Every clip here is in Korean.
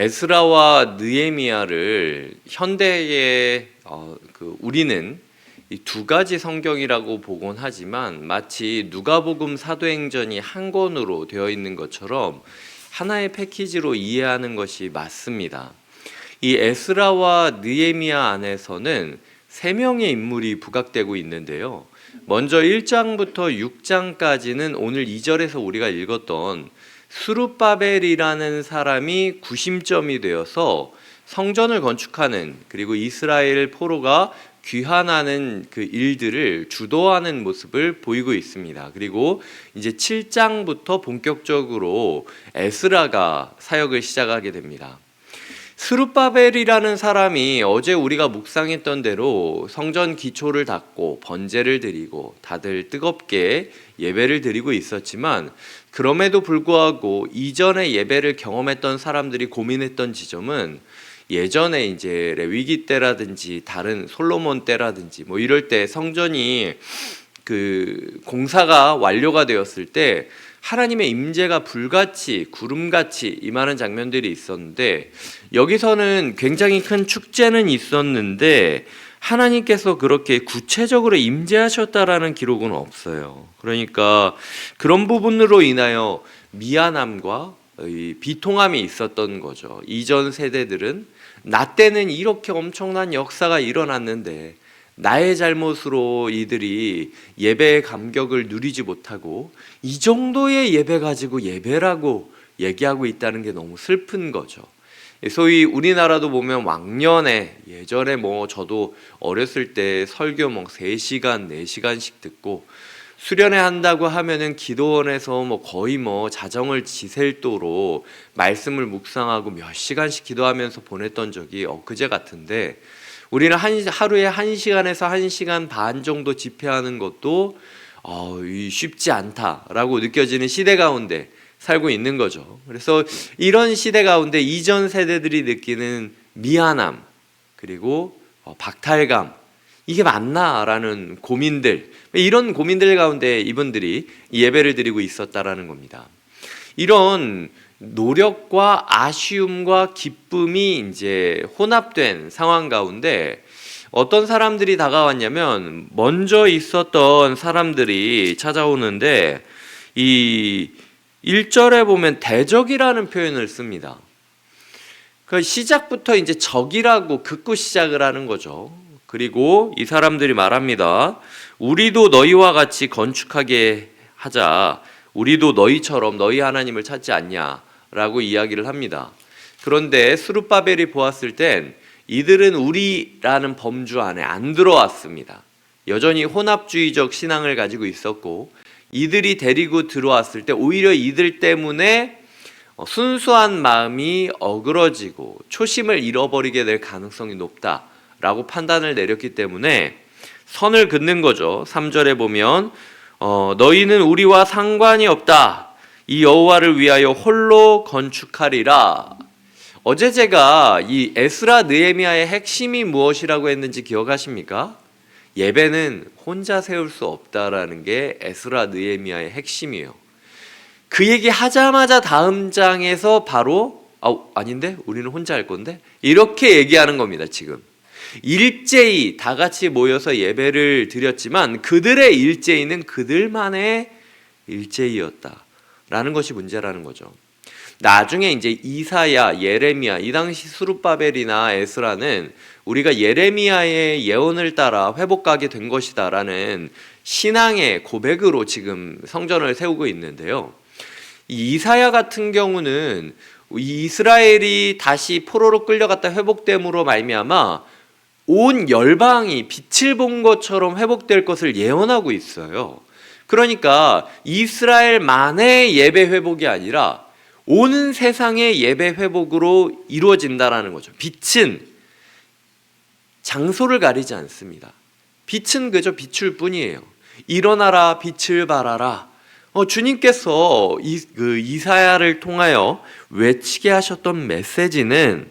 에스라와 느헤미야를 현대의 어, 그 우리는 이두 가지 성경이라고 보곤 하지만 마치 누가복음 사도행전이 한 권으로 되어 있는 것처럼 하나의 패키지로 이해하는 것이 맞습니다. 이 에스라와 느헤미야 안에서는 세 명의 인물이 부각되고 있는데요. 먼저 1장부터 6장까지는 오늘 2절에서 우리가 읽었던 수르바벨이라는 사람이 구심점이 되어서 성전을 건축하는 그리고 이스라엘 포로가 귀환하는 그 일들을 주도하는 모습을 보이고 있습니다. 그리고 이제 7장부터 본격적으로 에스라가 사역을 시작하게 됩니다. 스룹바벨이라는 사람이 어제 우리가 묵상했던 대로 성전 기초를 닦고 번제를 드리고 다들 뜨겁게 예배를 드리고 있었지만 그럼에도 불구하고 이전에 예배를 경험했던 사람들이 고민했던 지점은 예전에 이제 레위기 때라든지 다른 솔로몬 때라든지 뭐 이럴 때 성전이 그 공사가 완료가 되었을 때 하나님의 임재가 불같이 구름같이 임하는 장면들이 있었는데 여기서는 굉장히 큰 축제는 있었는데 하나님께서 그렇게 구체적으로 임재하셨다라는 기록은 없어요. 그러니까 그런 부분으로 인하여 미안함과 이 비통함이 있었던 거죠. 이전 세대들은 나 때는 이렇게 엄청난 역사가 일어났는데 나의 잘못으로 이들이 예배의 감격을 누리지 못하고 이 정도의 예배 가지고 예배라고 얘기하고 있다는 게 너무 슬픈 거죠. 소위 우리나라도 보면 왕년에 예전에 뭐 저도 어렸을 때 설교 뭐 3시간, 4시간씩 듣고 수련회 한다고 하면은 기도원에서 뭐 거의 뭐 자정을 지셀도로 말씀을 묵상하고 몇 시간씩 기도하면서 보냈던 적이 엊그제 같은데 우리는 한 하루에 한 시간에서 한 시간 반 정도 집회하는 것도 어, 이 쉽지 않다라고 느껴지는 시대 가운데 살고 있는 거죠. 그래서 이런 시대 가운데 이전 세대들이 느끼는 미안함 그리고 어, 박탈감 이게 맞나라는 고민들 이런 고민들 가운데 이분들이 예배를 드리고 있었다라는 겁니다. 이런 노력과 아쉬움과 기쁨이 이제 혼합된 상황 가운데 어떤 사람들이 다가왔냐면 먼저 있었던 사람들이 찾아오는데 이 1절에 보면 대적이라는 표현을 씁니다. 그 시작부터 이제 적이라고 극구 시작을 하는 거죠. 그리고 이 사람들이 말합니다. 우리도 너희와 같이 건축하게 하자. 우리도 너희처럼 너희 하나님을 찾지 않냐 라고 이야기를 합니다. 그런데 수르바벨이 보았을 땐 이들은 우리라는 범주 안에 안 들어왔습니다. 여전히 혼합주의적 신앙을 가지고 있었고 이들이 데리고 들어왔을 때 오히려 이들 때문에 어, 순수한 마음이 어그러지고 초심을 잃어버리게 될 가능성이 높다라고 판단을 내렸기 때문에 선을 긋는 거죠. 3절에 보면 어, 너희는 우리와 상관이 없다. 이 여호와를 위하여 홀로 건축하리라. 어제 제가 이 에스라 느헤미야의 핵심이 무엇이라고 했는지 기억하십니까? 예배는 혼자 세울 수 없다라는 게 에스라 느헤미야의 핵심이에요. 그 얘기 하자마자 다음 장에서 바로 아, 아닌데 우리는 혼자 할 건데 이렇게 얘기하는 겁니다 지금 일제히 다 같이 모여서 예배를 드렸지만 그들의 일제히는 그들만의 일제히였다 라는 것이 문제라는 거죠. 나중에 이제 이사야, 예레미야, 이 당시 수룹바벨이나 에스라는 우리가 예레미야의 예언을 따라 회복하게 된 것이다라는 신앙의 고백으로 지금 성전을 세우고 있는데요. 이사야 같은 경우는 이스라엘이 다시 포로로 끌려갔다 회복됨으로 말미암아 온 열방이 빛을 본 것처럼 회복될 것을 예언하고 있어요. 그러니까 이스라엘만의 예배 회복이 아니라 온 세상의 예배 회복으로 이루어진다라는 거죠. 빛은 장소를 가리지 않습니다. 빛은 그저 빛을 뿐이에요. 일어나라 빛을 발하라. 어, 주님께서 이, 그 이사야를 통하여 외치게 하셨던 메시지는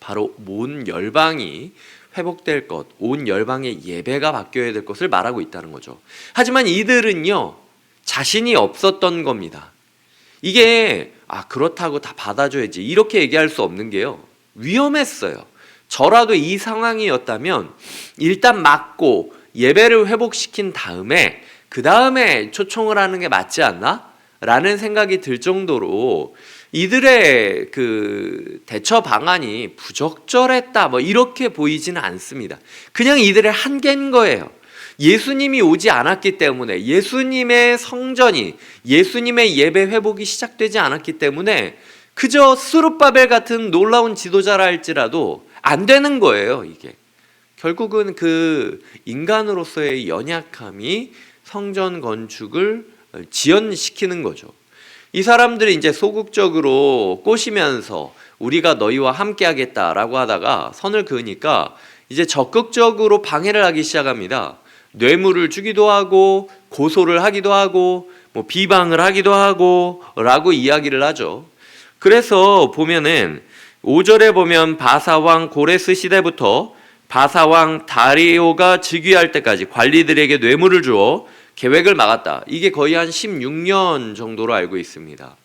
바로 온 열방이 회복될 것, 온 열방의 예배가 바뀌어야 될 것을 말하고 있다는 거죠. 하지만 이들은요, 자신이 없었던 겁니다. 이게 아 그렇다고 다 받아줘야지 이렇게 얘기할 수 없는 게요 위험했어요. 저라도 이 상황이었다면 일단 막고 예배를 회복시킨 다음에 그 다음에 초청을 하는 게 맞지 않나? 라는 생각이 들 정도로 이들의 그 대처 방안이 부적절했다 뭐 이렇게 보이지는 않습니다. 그냥 이들의 한계인 거예요. 예수님이 오지 않았기 때문에 예수님의 성전이 예수님의 예배 회복이 시작되지 않았기 때문에 그저 스룹바벨 같은 놀라운 지도자라 할지라도 안 되는 거예요, 이게. 결국은 그 인간으로서의 연약함이 성전 건축을 지연시키는 거죠. 이 사람들이 이제 소극적으로 꼬시면서 우리가 너희와 함께 하겠다라고 하다가 선을 그으니까 이제 적극적으로 방해를 하기 시작합니다. 뇌물을 주기도 하고 고소를 하기도 하고 뭐 비방을 하기도 하고 라고 이야기를 하죠. 그래서 보면은 5절에 보면 바사왕 고레스 시대부터 바사왕 다리오가 즉위할 때까지 관리들에게 뇌물을 주어 계획을 막았다. 이게 거의 한 16년 정도로 알고 있습니다.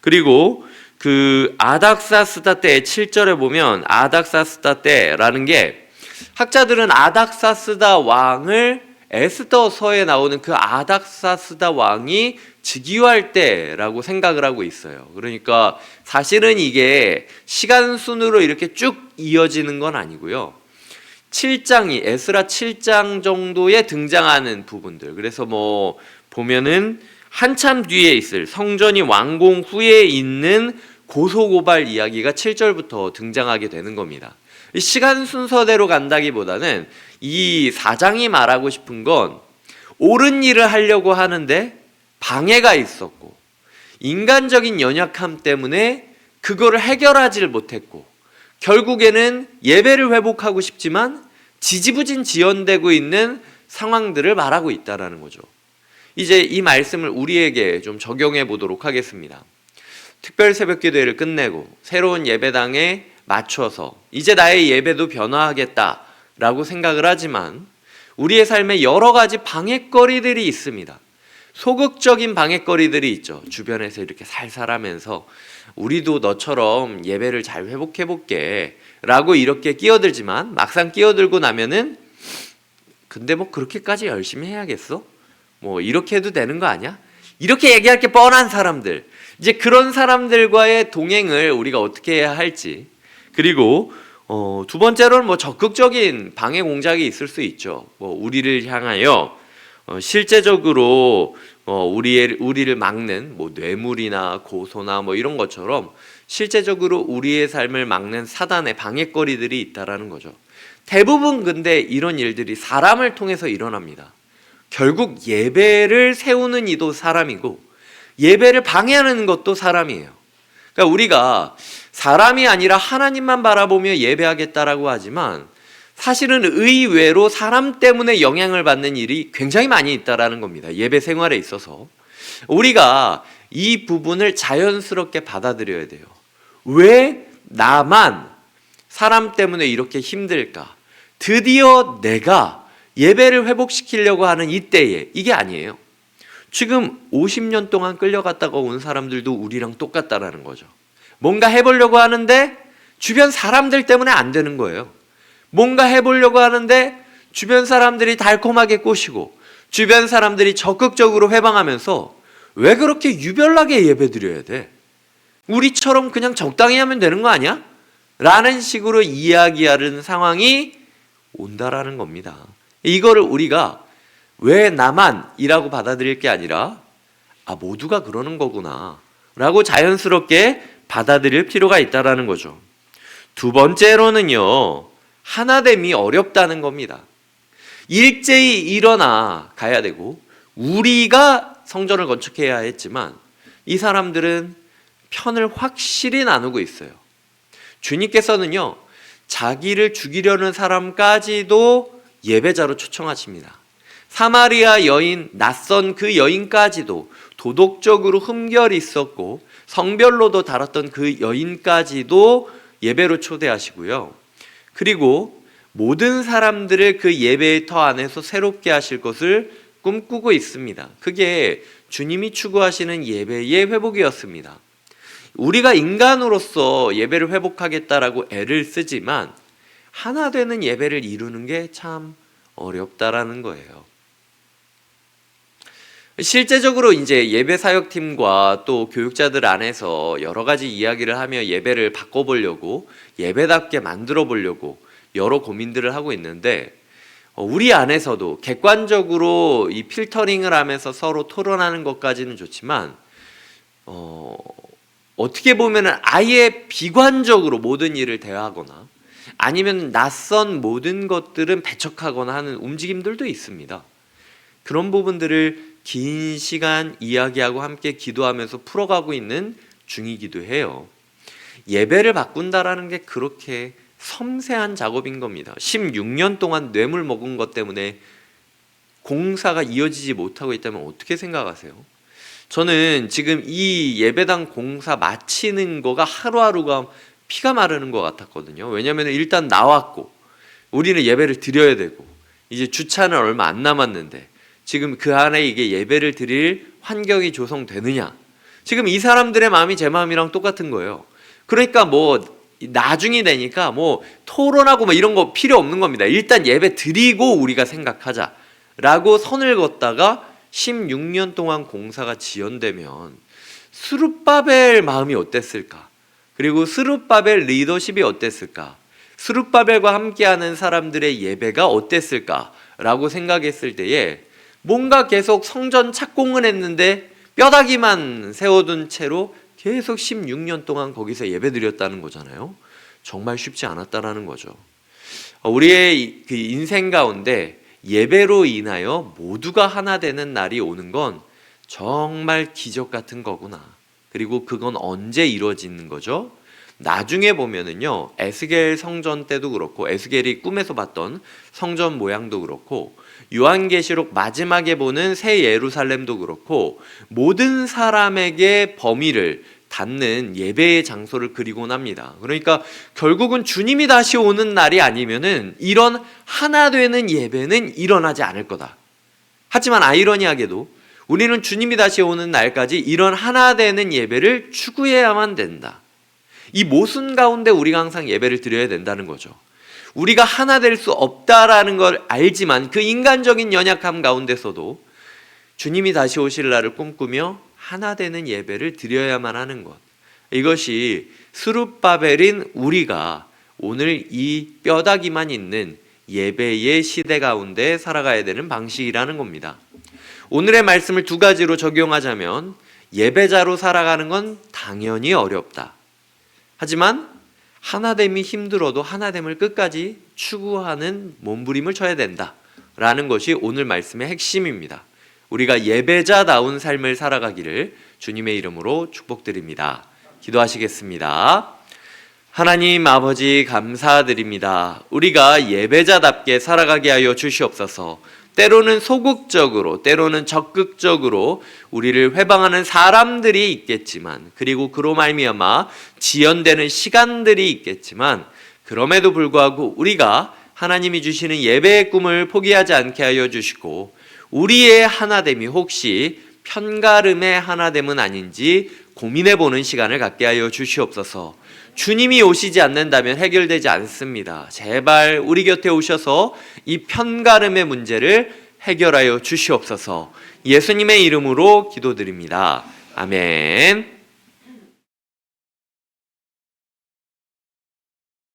그리고 그 아닥사스다 때 7절에 보면 아닥사스다 때라는 게 학자들은 아닥사스다 왕을 에스더서에 나오는 그 아닥사스다 왕이 즉위할 때라고 생각을 하고 있어요. 그러니까 사실은 이게 시간 순으로 이렇게 쭉 이어지는 건 아니고요. 7장이 에스라 7장 정도에 등장하는 부분들. 그래서 뭐 보면은 한참 뒤에 있을 성전이 완공 후에 있는 고소고발 이야기가 7절부터 등장하게 되는 겁니다. 시간 순서대로 간다기보다는 이 사장이 말하고 싶은 건 옳은 일을 하려고 하는데 방해가 있었고 인간적인 연약함 때문에 그거를 해결하지를 못했고 결국에는 예배를 회복하고 싶지만 지지부진 지연되고 있는 상황들을 말하고 있다라는 거죠. 이제 이 말씀을 우리에게 좀 적용해 보도록 하겠습니다. 특별 새벽 기도회를 끝내고 새로운 예배당에 맞춰서 이제 나의 예배도 변화하겠다라고 생각을 하지만 우리의 삶에 여러 가지 방해거리들이 있습니다. 소극적인 방해거리들이 있죠. 주변에서 이렇게 살살하면서 우리도 너처럼 예배를 잘 회복해 볼게 라고 이렇게 끼어들지만 막상 끼어들고 나면은 근데 뭐 그렇게까지 열심히 해야겠어? 뭐 이렇게 해도 되는 거 아니야? 이렇게 얘기할 게 뻔한 사람들. 이제 그런 사람들과의 동행을 우리가 어떻게 해야 할지. 그리고 어, 두 번째로는 뭐 적극적인 방해 공작이 있을 수 있죠. 뭐 우리를 향하여 어, 실제적으로 어, 우리의 우리를 막는 뭐 뇌물이나 고소나 뭐 이런 것처럼 실제적으로 우리의 삶을 막는 사단의 방해거리들이 있다라는 거죠. 대부분 근데 이런 일들이 사람을 통해서 일어납니다. 결국 예배를 세우는 이도 사람이고 예배를 방해하는 것도 사람이에요. 그러니까 우리가 사람이 아니라 하나님만 바라보며 예배하겠다라고 하지만 사실은 의외로 사람 때문에 영향을 받는 일이 굉장히 많이 있다라는 겁니다. 예배 생활에 있어서 우리가 이 부분을 자연스럽게 받아들여야 돼요. 왜 나만 사람 때문에 이렇게 힘들까? 드디어 내가 예배를 회복시키려고 하는 이때에 이게 아니에요. 지금 50년 동안 끌려갔다가 온 사람들도 우리랑 똑같다라는 거죠. 뭔가 해보려고 하는데 주변 사람들 때문에 안 되는 거예요. 뭔가 해보려고 하는데 주변 사람들이 달콤하게 꼬시고 주변 사람들이 적극적으로 회방하면서 왜 그렇게 유별나게 예배 드려야 돼? 우리처럼 그냥 적당히 하면 되는 거 아니야? 라는 식으로 이야기하는 상황이 온다라는 겁니다. 이거를 우리가 왜 나만이라고 받아들일 게 아니라 아 모두가 그러는 거구나 라고 자연스럽게 받아들일 필요가 있다라는 거죠. 두 번째로는요. 하나됨이 어렵다는 겁니다. 일제히 일어나 가야 되고 우리가 성전을 건축해야 했지만 이 사람들은 편을 확실히 나누고 있어요. 주님께서는요. 자기를 죽이려는 사람까지도 예배자로 초청하십니다. 사마리아 여인, 낯선 그 여인까지도 도덕적으로 흠결이 있었고 성별로도 다뤘던 그 여인까지도 예배로 초대하시고요. 그리고 모든 사람들을 그 예배의 터 안에서 새롭게 하실 것을 꿈꾸고 있습니다. 그게 주님이 추구하시는 예배의 회복이었습니다. 우리가 인간으로서 예배를 회복하겠다라고 애를 쓰지만 하나 되는 예배를 이루는 게 참 어렵다라는 거예요. 실제적으로 이제 예배 사역팀과 또 교육자들 안에서 여러 가지 이야기를 하며 예배를 바꿔보려고 예배답게 만들어 보려고 여러 고민들을 하고 있는데 어, 우리 안에서도 객관적으로 이 필터링을 하면서 서로 토론하는 것까지는 좋지만 어, 어떻게 보면은 아예 비관적으로 모든 일을 대하거나 아니면 낯선 모든 것들은 배척하거나 하는 움직임들도 있습니다. 그런 부분들을 긴 시간 이야기하고 함께 기도하면서 풀어가고 있는 중이기도 해요. 예배를 바꾼다라는 게 그렇게 섬세한 작업인 겁니다. 16년 동안 뇌물 먹은 것 때문에 공사가 이어지지 못하고 있다면 어떻게 생각하세요? 저는 지금 이 예배당 공사 마치는 거가 하루하루가 피가 마르는 것 같았거든요. 왜냐하면 일단 나왔고 우리는 예배를 드려야 되고 이제 주차는 얼마 안 남았는데 지금 그 안에 이게 예배를 드릴 환경이 조성되느냐? 지금 이 사람들의 마음이 제 마음이랑 똑같은 거예요. 그러니까 뭐 나중이 되니까 뭐 토론하고 뭐 이런 거 필요 없는 겁니다. 일단 예배 드리고 우리가 생각하자 라고 선을 걷다가 16년 동안 공사가 지연되면 수룹바벨 마음이 어땠을까? 그리고 스룹바벨 리더십이 어땠을까? 스룹바벨과 함께하는 사람들의 예배가 어땠을까 라고 생각했을 때에 뭔가 계속 성전 착공을 했는데 뼈다귀만 세워둔 채로 계속 16년 동안 거기서 예배드렸다는 거잖아요. 정말 쉽지 않았다라는 거죠. 우리의 그 인생 가운데 예배로 인하여 모두가 하나 되는 날이 오는 건 정말 기적 같은 거구나. 그리고 그건 언제 이루어지는 거죠? 나중에 보면은요 에스겔 성전 때도 그렇고 에스겔이 꿈에서 봤던 성전 모양도 그렇고 요한계시록 마지막에 보는 새 예루살렘도 그렇고 모든 사람에게 범위를 닿는 예배의 장소를 그리곤 합니다. 그러니까 결국은 주님이 다시 오는 날이 아니면은 이런 하나 되는 예배는 일어나지 않을 거다. 하지만 아이러니하게도 우리는 주님이 다시 오는 날까지 이런 하나 되는 예배를 추구해야만 된다. 이 모순 가운데 우리가 항상 예배를 드려야 된다는 거죠. 우리가 하나 될 수 없다라는 걸 알지만 그 인간적인 연약함 가운데서도 주님이 다시 오실 날을 꿈꾸며 하나 되는 예배를 드려야만 하는 것. 이것이 스룹바벨인 우리가 오늘 이 뼈다귀만 있는 예배의 시대 가운데 살아가야 되는 방식이라는 겁니다. 오늘의 말씀을 두 가지로 적용하자면 예배자로 살아가는 건 당연히 어렵다. 하지만 하나됨이 힘들어도 하나됨을 끝까지 추구하는 몸부림을 쳐야 된다. 라는 것이 오늘 말씀의 핵심입니다. 우리가 예배자다운 삶을 살아가기를 주님의 이름으로 축복드립니다. 기도하시겠습니다. 하나님 아버지 감사드립니다. 우리가 예배자답게 살아가게 하여 주시옵소서. 때로는 소극적으로, 때로는 적극적으로 우리를 회방하는 사람들이 있겠지만, 그리고 그로 말미암아 지연되는 시간들이 있겠지만, 그럼에도 불구하고 우리가 하나님이 주시는 예배의 꿈을 포기하지 않게 하여 주시고, 우리의 하나됨이 혹시 편가름의 하나됨은 아닌지 고민해 보는 시간을 갖게 하여 주시옵소서. 주님이 오시지 않는다면 해결되지 않습니다. 제발 우리 곁에 오셔서 이 편가름의 문제를 해결하여 주시옵소서. 예수님의 이름으로 기도드립니다. 아멘.